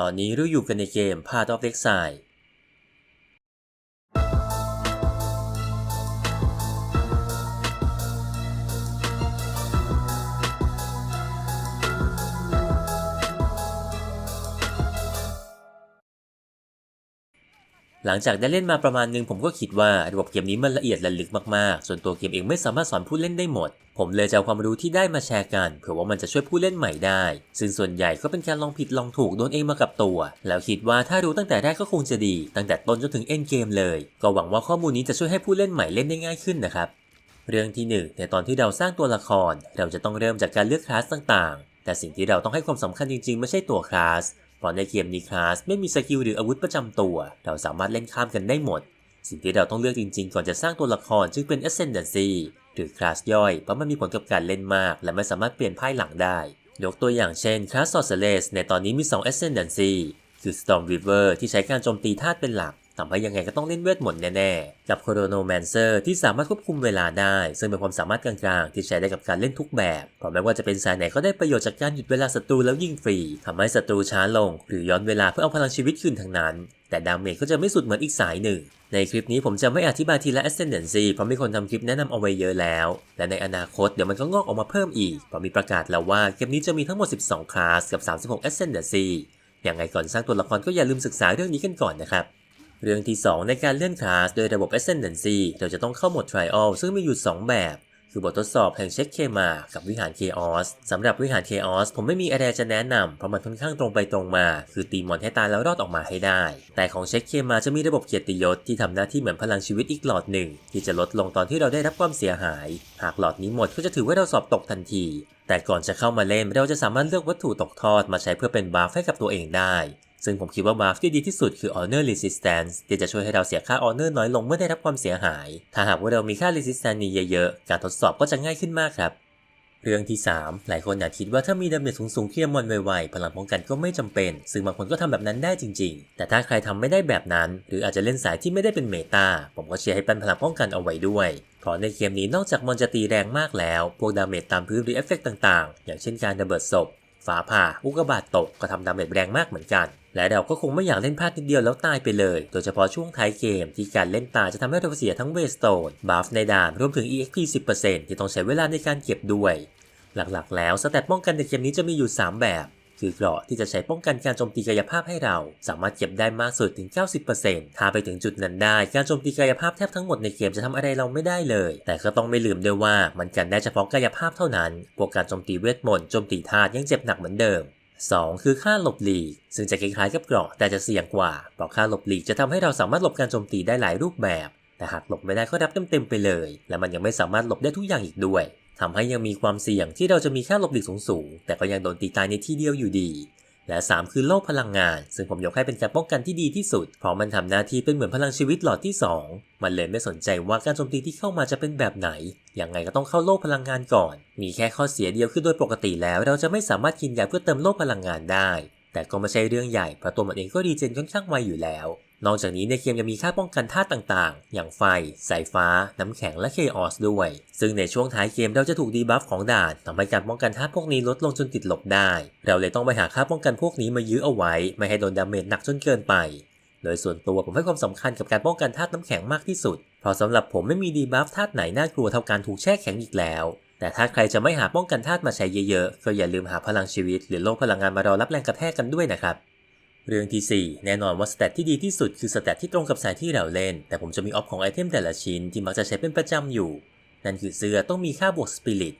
ตอนนี้เราอยู่กันในเกม Path of Exile หลังจากได้เล่นมาประมาณนึงผมก็คิดว่าระบบเกมนี้มันละเอียดและลึกมากๆ ส่วนตัวเกมเองไม่สามารถสอนผู้เล่นได้หมด ผมเลยจะเอาความรู้ที่ได้มาแชร์กันเผื่อว่ามันจะช่วยผู้เล่นใหม่ได้ ซึ่งส่วนใหญ่ก็เป็นการลองผิดลองถูกโดนเองมากับตัว แล้วคิดว่าถ้ารู้ตั้งแต่แรกก็คงจะดี ตั้งแต่ต้นจนถึงเอ็นเกมเลย ก็หวังว่าข้อมูลนี้จะช่วยให้ผู้เล่นใหม่เล่นได้ง่ายขึ้นนะครับ เรื่องที่หนึ่งในตอนที่เราสร้างตัวละคร เราจะต้องเริ่มจากการเลือกคลาสต่างๆ แต่สิ่งที่เราต้องให้ความสำคัญจริงๆ ไม่ใช่ตัวคลาส เพราะในเกมนี้คลาสไม่มีสกิลหรืออาวุธประจำตัว เราสามารถเล่นข้ามกันได้หมด สิ่งที่เราต้องเลือกจริงๆ ก่อนจะสร้างตัวละครจึงเป็น Ascendancy หรือคลาสย่อยเพราะมันมีผลกับการเล่นมาก และไม่สามารถเปลี่ยนภายหลังได้ ยกตัวอย่างเช่นคลาสซอร์เซเลสในตอนนี้มี 2 Ascendancy คือ Storm Weaver ที่ใช้การโจมตีธาตุเป็นหลัก ทำให้ยังไงก็ต้องเล่นเวทมนต์แน่ๆ กับ Chronomancer ที่สามารถควบคุมเวลาได้ ซึ่งเป็นความสามารถกลางๆ ที่ใช้ได้กับการเล่นทุกแบบเพราะไม่ว่าจะเป็นสายไหนก็ได้ประโยชน์จากการหยุดเวลาศัตรูแล้วยิงฟรีทำให้ศัตรูช้าลง หรือย้อนเวลาเพื่อเอาพลังชีวิตคืนทั้งนั้น แต่ดาเมจก็จะไม่สุดเหมือนอีกสายหนึ่ง ในคลิปนี้ผมจะไม่อธิบายทีละ Ascendancy เพราะมีคนทำคลิปแนะนำเอาไว้เยอะแล้ว และในอนาคตเดี๋ยวมันก็งอกออกมาเพิ่มอีกเพราะมีประกาศแล้วว่าเกมนี้จะมีทั้งหมด 12 คลาสกับ 36 Ascendancy อย่างไรก่อนสร้างตัวละครก็อย่าลืมศึกษาเรื่องนี้กันก่อนนะครับ เรื่องที่ 2 ในการเลื่อนคลาสโดยระบบ Ascendancy เราจะต้องเข้าโหมด Trial ซึ่งมีอยู่ 2 แบบ คือบททดสอบแห่งเช็คเคมากับวิหาร Chaos สำหรับวิหาร Chaos ผมไม่มีอะไรจะแนะนำเพราะมันค่อนข้างตรงไปตรงมา คือตีมอนให้ตายแล้วรอดออกมาให้ได้ แต่ของเช็คเคมาจะมีระบบเกียรติยศที่ทำหน้าที่เหมือนพลังชีวิตอีกหลอดหนึ่ง ที่จะลดลงตอนที่เราได้รับความเสียหาย หากหลอดนี้หมดก็จะถือว่าเราสอบตกทันที แต่ก่อนจะเข้ามาเล่นเราจะสามารถเลือกวัตถุตกทอดมาใช้เพื่อเป็นบัฟให้กับตัวเองได้ ซึ่งผมคิดว่าบัฟที่ดีที่สุดคือ Honor Resistance ที่จะช่วยให้เราเสียค่า Honor น้อยลงเมื่อได้รับความเสียหาย ถ้าหากว่าเรามีค่า Resistance นี้เยอะๆ การทดสอบก็จะง่ายขึ้นมากครับ เรื่องที่ 3 หลายคนอาจคิดว่าถ้ามีดาเมจสูงๆเคลียร์มอนไวๆพลังป้องกันก็ไม่จำเป็น ซึ่งบางคนก็ทำแบบนั้นได้จริง ๆ แต่ถ้าใครทำไม่ได้แบบนั้น หรืออาจจะเล่นสายที่ไม่ได้เป็นเมตาผมก็เชียร์ให้ปันพลังป้องกันเอาไว้ด้วยเพราะในเกมนี้นอกจากมอนจะตีแรงมากแล้ว พวกดาเมจตามพื้นหรือเอฟเฟกต์ต่างๆ อย่างเช่นการระเบิดศพ ฟ้าผ่าอุกกาบาตตกก็ทำดาเมจแรงมากเหมือนกัน และเราก็คงไม่อยากเล่นพลาดนิดเดียวแล้วตายไปเลย โดยเฉพาะช่วงท้ายเกมที่การเล่นตาจะทำให้เราเสียทั้งเวสโตนบัฟในด่านรวมถึง EXP 10%ที่ต้องใช้เวลาในการเก็บด้วย หลักๆ แล้วสแตทป้องกันในเกมนี้จะมีอยู่ 3 แบบ คือเกราะที่จะใช้ป้องกันการโจมตีกายภาพให้เรา สามารถเก็บได้มากสุดถึง 90%ถ้าไปถึงจุดนั้นได้ การโจมตีกายภาพแทบทั้งหมดในเกมจะทำอะไรเราไม่ได้เลย แต่ก็ต้องไม่ลืมด้วยว่ามันกันได้เฉพาะกายภาพเท่านั้นพวกการโจมตีเวทมนต์โจมตีธาตุยังเจ็บหนักเหมือนเดิม 2 คือค่าหลบหลีก ซึ่งจะคล้ายๆกับเกราะแต่จะเสี่ยงกว่า เพราะค่าหลบหลีกจะทำให้เราสามารถหลบการโจมตีได้หลายรูปแบบ แต่หากหลบไม่ได้ก็รับเต็มๆไปเลย และมันยังไม่สามารถหลบได้ทุกอย่างอีกด้วย ทำให้ยังมีความเสี่ยงที่เราจะมีค่าหลบหลีกสูงๆแต่ก็ยังโดนตีตายในที่เดียวอยู่ดี และ 3 คือโลกพลังงาน ซึ่งผมยกให้เป็นการป้องกันที่ดีที่สุด เพราะมันทำหน้าที่เป็นเหมือนพลังชีวิตหลอดที่ 2 มันเลยไม่สนใจว่าการโจมตีที่เข้ามาจะเป็นแบบไหน ยังไงก็ต้องเข้าโลกพลังงานก่อน มีแค่ข้อเสียเดียวคือโดยปกติแล้ว เราจะไม่สามารถกินยาเพื่อเติมโลกพลังงานได้ แต่ก็ไม่ใช่เรื่องใหญ่เพราะตัวมันเองก็รีเจนค่อนข้างไวอยู่แล้ว นอกจากนี้ในเกมยังมีค่าป้องกันธาตุต่างๆ อย่างไฟ สายฟ้า น้ำแข็งและเคออสด้วย ซึ่งในช่วงท้ายเกมเราจะถูกดีบัฟของด่านทำให้การป้องกันธาตุพวกนี้ลดลงจนติดลบได้ เราเลยต้องไปหาค่าป้องกันพวกนี้มายื้อเอาไว้ ไม่ให้โดนดาเมจหนักจนเกินไป โดยส่วนตัวผมให้ความสำคัญกับการป้องกันธาตุน้ำแข็งมากที่สุด เพราะสำหรับผมไม่มีดีบัฟธาตุไหนน่ากลัวเท่าการถูกแช่แข็งอีกแล้วแต่ถ้าใครจะไม่หาป้องกันธาตุมาใช้เยอะๆ ก็อย่าลืมหาพลังชีวิต หรือโลกพลังงานมารอรับแรงกระแทกกันด้วยนะครับ เรื่องที่ 4 แน่นอนว่าสเตตที่ดีที่สุดคือสเตตที่ตรงกับสายที่เราเล่น แต่ผมจะมีออฟของไอเทมแต่ละชิ้นที่มักจะใช้เป็นประจำอยู่ นั่นคือเสื้อต้องมีค่าบวกสปิริต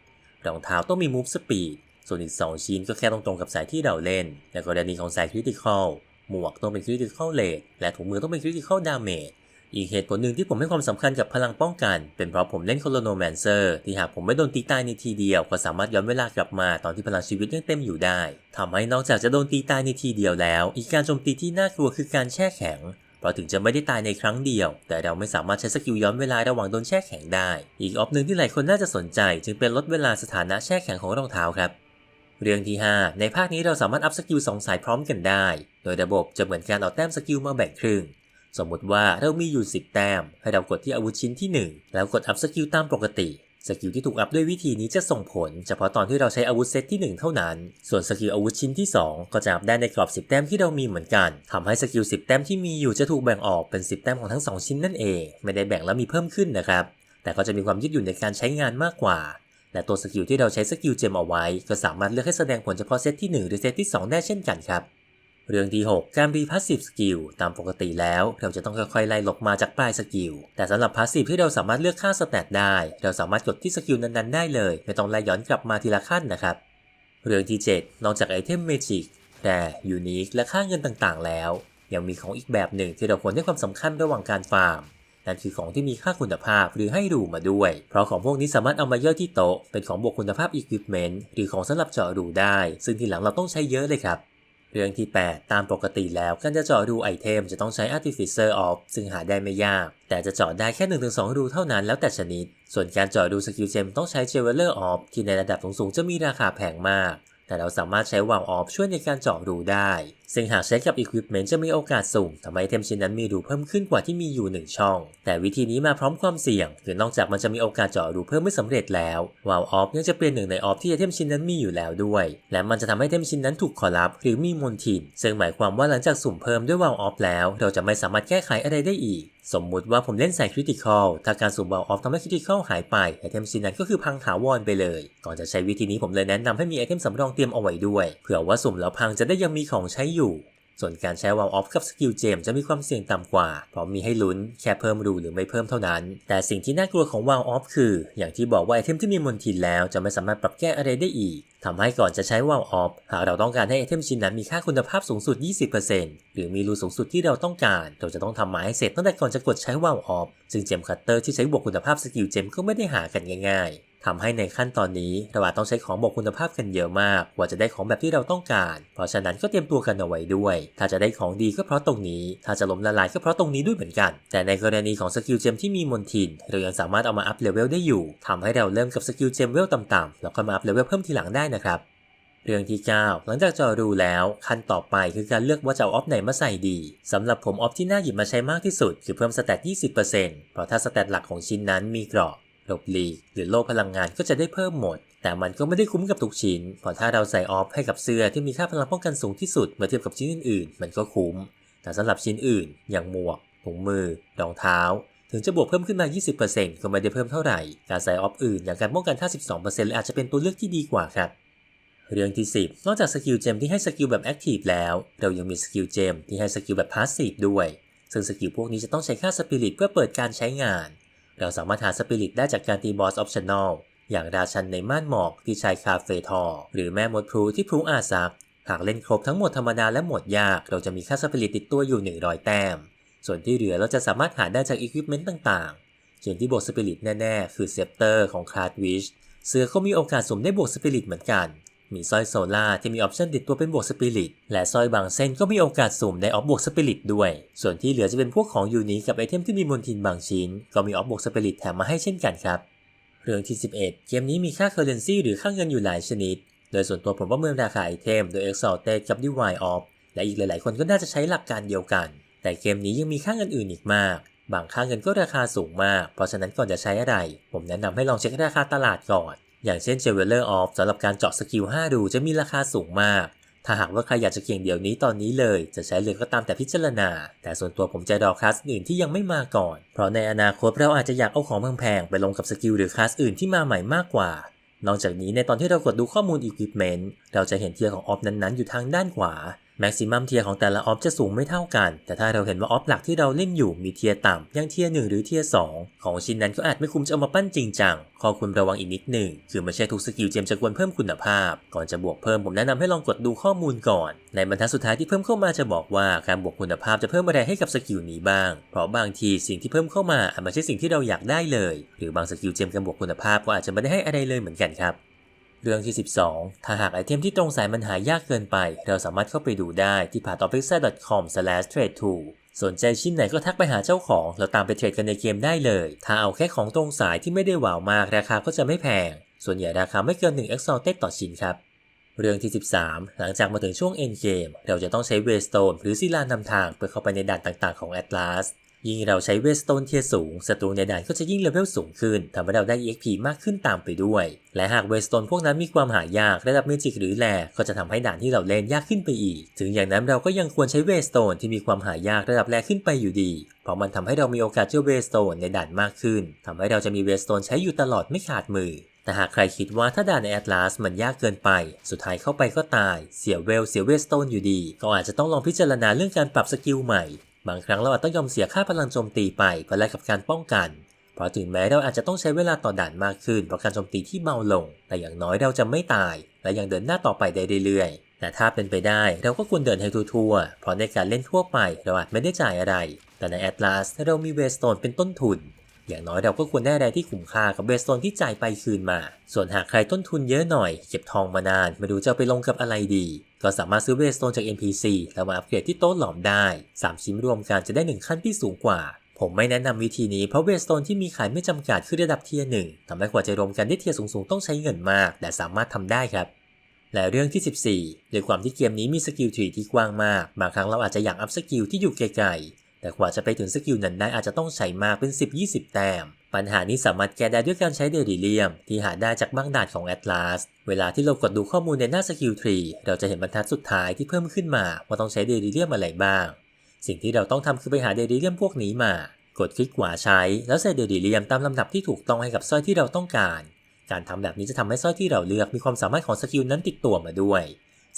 รองเท้าต้องมีมูฟสปีดส่วนอีก 2 ชิ้นก็แค่ตรงๆกับสายที่เราเล่นและกรณีของสายคริติคอลหมวกต้องเป็นคริติคอลเลดและถุงมือต้องเป็นคริติคอลดาเมจ อีกเหตุผลหนึ่งที่ผมให้ความสำคัญกับพลังป้องกัน เป็นเพราะผมเล่นโคโลโนแมนเซอร์ที่หากผมไม่โดนตีตายในทีเดียว ก็สามารถย้อนเวลากลับมาตอนที่พลังชีวิตยังเต็มอยู่ได้ทำให้นอกจากจะโดนตีตายในทีเดียวแล้ว อีกการโจมตีที่น่ากลัวคือการแช่แข็งเพราะถึงจะไม่ได้ตายในครั้งเดียว แต่เราไม่สามารถใช้สกิลย้อนเวลาระหว่างโดนแช่แข็งได้ อีกออปหนึ่งที่หลายคนน่าจะสนใจ จึงเป็นลดเวลาสถานะแช่แข็งของรองเท้าครับ เรื่องที่ 5 ในภาคนี้เราสามารถอัพสกิล2สายพร้อมกันได้ โดยระบบจะเหมือนการเอาแต้มสกิลมาแบ่งครึ่ง สมมติว่าเรามีอยู่ 10 แต้ม ให้เรากดที่อาวุธชิ้นที่ 1 แล้วกดอัพสกิลตามปกติสกิลที่ถูกอัพด้วยวิธีนี้จะส่งผล เฉพาะตอนที่เราใช้อาวุธเซตที่ 1 เท่านั้น ส่วนสกิลอาวุธชิ้นที่ 2 ก็จะอัพได้ในกรอบ 10 แต้มที่เรามีเหมือนกันทำให้สกิล 10 แต้มที่มีอยู่จะถูกแบ่งออกเป็น 10 แต้มของทั้ง 2 ชิ้นนั่นเอง ไม่ได้แบ่งแล้วมีเพิ่มขึ้นนะครับ แต่ก็จะมีความยืดหยุ่นในการใช้งานมากกว่า และตัวสกิลที่เราใช้สกิลเจมเอาไว้ ก็สามารถเลือกให้แสดงผลเฉพาะเซตที่ 1 หรือเซตที่ 2 ได้เช่นกันครับ เรื่องที่ 6 การรีพาสซีฟสกิลตามปกติแล้วเราจะต้องค่อยๆไล่หลบมาจากปลายสกิลแต่สำหรับพาสซีฟที่เราสามารถเลือกค่าสแตทได้ เราสามารถกดที่สกิลนั้นๆได้เลย ไม่ต้องไล่ย้อนกลับมาทีละขั้นนะครับ เรื่องที่ 7 นอกจากไอเทมเมจิกแต่ยูนิคและค่าเงินต่างๆ แล้ว ยังมีของอีกแบบหนึ่งที่เราควรให้ความสำคัญระหว่างการฟาร์มนั่นคือของที่มีค่าคุณภาพหรือให้รูมาด้วย เพราะของพวกนี้สามารถเอามาเยอะที่โต๊ะเป็นของบวกคุณภาพอุปกรณ์หรือของสำหรับเจาะรูได้ ซึ่งทีหลังเราต้องใช้เยอะเลยครับ เรื่องที่ 8 ตามปกติแล้วการจะเจาะรูไอเทมจะต้องใช้ Artificer of ซึ่งหาได้ไม่ยาก แต่จะเจาะได้แค่ 1-2 รูเท่านั้นแล้วแต่ชนิด ส่วนการเจาะรูสกิลเจมต้องใช้ Jeweler of ที่ในระดับสูงๆจะมีราคาแพงมาก แต่เราสามารถใช้วาล์วออฟช่วยในการเจาะรูได้ ซึ่งหากใช้กับ Equipment จะมีโอกาสสูงทำให้เทมชิ้นนั้นมีรูเพิ่มขึ้นกว่าที่มีอยู่ 1 ช่อง แต่วิธีนี้มาพร้อมความเสี่ยง คือนอกจากมันจะมีโอกาสเจาะรูเพิ่มไม่สำเร็จแล้ววาล์วออฟยังจะเป็นหนึ่งในออฟที่เทมชิ้นนั้นมีอยู่แล้วด้วย และมันจะทำให้เทมชิ้นนั้นถูกขอรับหรือมีมนทินซึ่งหมายความว่าหลังจากสุ่มเพิ่มด้วยวาล์วออฟแล้ว เราจะไม่สามารถแก้ไขอะไรได้อีก สมมุติว่าผมเล่นใส่คริติคอลถ้าการสุ่มวาล์วออฟทำให้คริติคอลหายไปไอเทมชิ้นนั้นก็คือพังถาวรไปเลย ก่อนจะใช้วิธีนี้ผมเลยแนะนำให้มีไอเทมสำรองเตรียมเอาไว้ด้วย เผื่อว่าสุ่มแล้วพังจะได้ยังมีของใช้อยู่ ส่วนการใช้วาลออฟกับสกิลเจมจะมีความเสี่ยงต่ำกว่า เพราะมีให้ลุ้นแค่เพิ่มรูหรือไม่เพิ่มเท่านั้น แต่สิ่งที่น่ากลัวของวาลออฟคือ อย่างที่บอกว่าไอเทมที่มีมนทินแล้วจะไม่สามารถปรับแก้อะไรได้อีกทำให้ก่อนจะใช้วาลออฟหากเราต้องการให้ไอเทมชิ้นนั้นมีค่าคุณภาพสูงสุด 20%หรือมีรูสูงสุดที่เราต้องการ เราจะต้องทำมาให้เสร็จตั้งแต่ก่อนจะกดใช้วาลออฟซึ่งเจมคัตเตอร์ที่ใช้บวกคุณภาพสกิลเจมก็ไม่ได้หากันง่ายๆ ทำให้ในขั้นตอนนี้เราอาจต้องใช้ของบอกคุณภาพกันเยอะมากกว่าจะได้ของแบบที่เราต้องการ เพราะฉะนั้นก็เตรียมตัวกันเอาไว้ด้วย ถ้าจะได้ของดีก็เพราะตรงนี้ ถ้าจะล้มละลายก็เพราะตรงนี้ด้วยเหมือนกัน แต่ในกรณีของสกิลเจมที่มีมนทินเรายังสามารถเอามาอัพเลเวลได้อยู่ทำให้เราเริ่มกับสกิลเจมเวลต่ำๆแล้วก็มาอัพเลเวลเพิ่มทีหลังได้นะครับเรื่องที่ 9 หลังจากจอรูแล้วขั้นต่อไปคือการเลือกว่าจะเอาออฟไหนมาใส่ดีสำหรับผมออฟที่น่าหยิบมาใช้มากที่สุด คือเพิ่มสแตท20%เพราะถ้าสแตทหลักของชิ้นนั้นมีเกราะ หลบหลีกหรือโล่พลังงานก็จะได้เพิ่มหมด แต่มันก็ไม่ได้คุ้มกับทุกชิ้นเพราะถ้าเราใส่ออฟให้กับเสื้อที่มีค่าพลังป้องกันสูงที่สุดเมื่อเทียบกับชิ้นอื่นๆ มันก็คุ้ม แต่สำหรับชิ้นอื่น อย่างหมวกถุงมือรองเท้า ถึงจะบวกเพิ่มขึ้นมา 20%ก็ไม่ได้เพิ่มเท่าไหร่ การใส่ออฟอื่นอย่างการป้องกันท่า12%เลยอาจจะเป็นตัวเลือกที่ดีกว่าครับเรื่องที่ 10 นอกจากสกิลเจมที่ให้สกิลแบบแอคทีฟแล้ว เรายังมีสกิลเจมที่ให้สกิลแบบพาสซีฟด้วย ซึ่งสกิลพวกนี้จะต้องใช้ค่าสปิริตเพื่อเปิดการใช้งาน เราสามารถหาสปิริตได้จากการตีบอสออปชั่นอลอย่างราชันในม่านหมอกที่ชายคาเฟ่ทอ หรือแม่มดพลูที่พลูอาซัก หากเล่นครบทั้งหมดธรรมดาและหมดยาก เราจะมีค่าสปิริตติดตัวอยู่ 100 แต้ม ส่วนที่เหลือเราจะสามารถหาได้จากอุปกรณ์ต่างๆเช่นที่บวกสปิริตแน่ ๆ คือเซปเตอร์ของคลาดวิชเสือก็มีโอกาสสมได้บวกสปิริตเหมือนกัน มีสร้อยโซล่าที่มีออปชันติดตัวเป็นบวกสปิริตและสร้อยบางเส้นก็มีโอกาสสุ่มได้ออฟบวกสปิริตด้วย ส่วนที่เหลือจะเป็นพวกของยูนิคกับไอเทมที่มีมนทินบางชิ้น ก็มีออฟบวกสปิริตแถมมาให้เช่นกันครับ เรื่องที่ 11 เกมนี้มีค่าเคอร์เรนซีหรือค่าเงินอยู่หลายชนิด โดยส่วนตัวผมประเมินราคาไอเทมโดย Exalted กับ Divine Off และอีกหลาย ๆ คนก็น่าจะใช้หลักการเดียวกัน แต่เกมนี้ยังมีค่าเงินอื่นอีกมากบางค่าเงินก็ราคาสูงมาก เพราะฉะนั้นก่อนจะใช้อะไร ผมแนะนำให้ลองเช็คราคาตลาดก่อน อย่างเช่น Jeweler of สำหรับการเจาะสกิล 5 ดูจะมีราคาสูงมาก ถ้าหากว่าใครอยากจะเก่งเดี๋ยวนี้ตอนนี้เลย จะใช้เลยก็ตามแต่พิจารณา แต่ส่วนตัวผมจะรอคลาสอื่นที่ยังไม่มาก่อน เพราะในอนาคตเราอาจจะอยากเอาของแพงๆไปลงกับสกิลหรือคลาสอื่นที่มาใหม่มากกว่า นอกจากนี้ในตอนที่เรากดดูข้อมูล Equipment เราจะเห็นเทียร์ของออฟนั้นๆ อยู่ทางด้านขวา แม็กซิมัมเทียของแต่ละออฟจะสูงไม่เท่ากัน แต่ถ้าเราเห็นว่าออฟหลักที่เราเล่นอยู่มีเทียต่ำอย่างเทียหนึ่งหรือเทียสองของชิ้นนั้นก็อาจไม่คุ้มจะเอามาปั้นจริงจังข้อควรระวังอีกนิดหนึ่งคือไม่ใช่ทุกสกิลเจมจะควรเพิ่มคุณภาพ ก่อนจะบวกเพิ่มผมแนะนำให้ลองกดดูข้อมูลก่อน ในบรรทัดสุดท้ายที่เพิ่มเข้ามาจะบอกว่าการบวกคุณภาพจะเพิ่มอะไรให้กับสกิลนี้บ้าง เพราะบางทีสิ่งที่เพิ่มเข้ามาอาจไม่ใช่สิ่งที่เราอยากได้เลย หรือบางสกิลเจมการบวกคุณภาพก็อาจจะไม่ได้ให้อะไรเลยเหมือนกันครับ เรื่องที่ 12 ถ้าหากไอเทมที่ตรงสายมันหายากเกินไป เราสามารถเข้าไปดูได้ที่ p a t h o p i x a c o m t r a d e t o สนใจชิ้นไหนก็ทักไปหาเจ้าของแล้วตามไปเทรดกันในเกมได้เลย ถ้าเอาแค่ของตรงสายที่ไม่ได้หวาวมากราคาก็จะไม่แพง ส่วนใหญ่ราคาไม่เกิน 1 Exalted ต่อชิ้นครับ เรื่องที่ 13 หลังจากมาถึงช่วง End Game เราจะต้องใช้ Waystone หรือศิลานำทางเพื่อเข้าไปในด่านต่างๆของ Atlas ยิ่งเราใช้เวสโตนเทียสูงศัตรูในด่านก็จะยิ่งเลเวลสูงขึ้นทำให้เราได้ EXP มากขึ้นตามไปด้วย และหากเวสโตนพวกนั้นมีความหายากระดับเมจิกหรือแลก็จะทำให้ด่านที่เราเล่นยากขึ้นไปอีก ถึงอย่างนั้นเราก็ยังควรใช้เวสโตนที่มีความหายากระดับแรขึ้นไปอยู่ดี เพราะมันทำให้เรามีโอกาสเจอเวสโตนในด่านมากขึ้นทำให้เราจะมีเวสโตนใช้อยู่ตลอดไม่ขาดมือแต่หากใครคิดว่าถ้าด่านในแอตลาสมันยากเกินไป สุดท้ายเข้าไปก็ตาย เสียเวล เสียเวสโตนอยู่ดี ก็อาจจะต้องลองพิจารณาเรื่องการปรับสกิลใหม่ บางครั้งเราอาจต้องยอมเสียค่าพลังโจมตีไปเพื่อแลกกับการป้องกัน เพราะถึงแม้เราอาจจะต้องใช้เวลาต่อด่านมากขึ้นเพราะการโจมตีที่เบาลง แต่อย่างน้อยเราจะไม่ตาย และยังเดินหน้าต่อไปได้เรื่อยๆ แต่ถ้าเป็นไปได้เราก็ควรเดินให้ทั่วๆ เพราะในการเล่นทั่วไปเราอาจไม่ได้จ่ายอะไร แต่ในแอตลาสถ้าเรามีเวสโตนเป็นต้นทุน อย่างน้อยเราก็ควรได้อะไรที่คุ้มค่ากับเวสโตนที่จ่ายไปคืนมา ส่วนหากใครต้นทุนเยอะหน่อย เก็บทองมานานม่รู้จะเอาไปลงกับอะไรดี ก็สามารถซื้อเวสโตนจาก NPC แล้วมาอัปเกรดที่โต๊ะหลอมได้ 3 ชิ้นรวมกันจะได้ 1 ขั้นที่สูงกว่า ผมไม่แนะนำวิธีนี้เพราะเวสโตนที่มีขายไม่จำกัดคือระดับเทียร์หนึ่งทำให้กว่าจะรวมกันได้เทียร์สูงๆต้องใช้เงินมาก แต่สามารถทำได้ครับและเรื่องที่ 14ด้วยความที่เกมนี้มีสกิลทรีที่กว้างมาก บางครั้งเราอาจจะอยากอัพสกิลที่อยู่ไกลๆ แต่กว่าจะไปถึงสกิลนั้นได้อาจจะต้องใช้มากเป็น 10-20 แต้ม ปัญหานี้สามารถแก้ได้ด้วยการใช้เดริเลียม ที่หาได้จากบางด่านของ Atlas เวลาที่เรากดดูข้อมูลในหน้าสกิลทรีเราจะเห็นบรรทัดสุดท้ายที่เพิ่มขึ้นมาว่าต้องใช้เดริเลียมอะไรบ้าง สิ่งที่เราต้องทำคือไปหาเดริเลียมพวกนี้มา กดคลิกขวาใช้ แล้วใส่เดริเลียมตามลำดับที่ถูกต้องให้กับสร้อยที่เราต้องการ การทำแบบนี้จะทำให้สร้อยที่เราเลือกมีความสามารถของสกิลนั้นติดตัวมาด้วย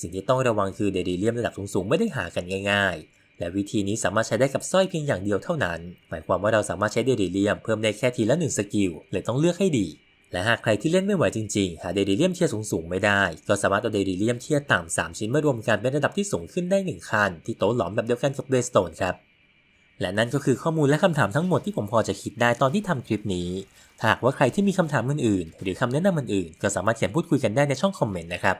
สิ่งที่ต้องระวังคือเดริเลียมระดับสูงๆไม่ได้หากันง่าย ๆ และวิธีนี้สามารถใช้ได้กับสร้อยเพียงอย่างเดียวเท่านั้น หมายความว่าเราสามารถใช้เดริเลียมเพิ่มได้แค่ทีละหนึ่งสกิลเลยต้องเลือกให้ดี และหากใครที่เล่นไม่ไหวจริงๆ หาเดริเลียมเทียร์สูงๆ ไม่ได้ ก็สามารถเอาเดริเลียมเทียร์ต่ำ3ชิ้นมารวมกันเป็นระดับที่สูงขึ้นได้หนึ่งขั้นที่โต๊ะหลอมแบบเดียวกันกับเบสโตนครับและนั่นก็คือข้อมูลและคำถามทั้งหมดที่ผมพอจะคิดได้ตอนที่ทำคลิปนี้ถ้าหากว่าใครที่มีคำถามอื่นๆ หรือคำแนะนำอื่นๆ ก็สามารถเขียนพูดคุยกันได้ในช่องคอมเมนต์นะครับ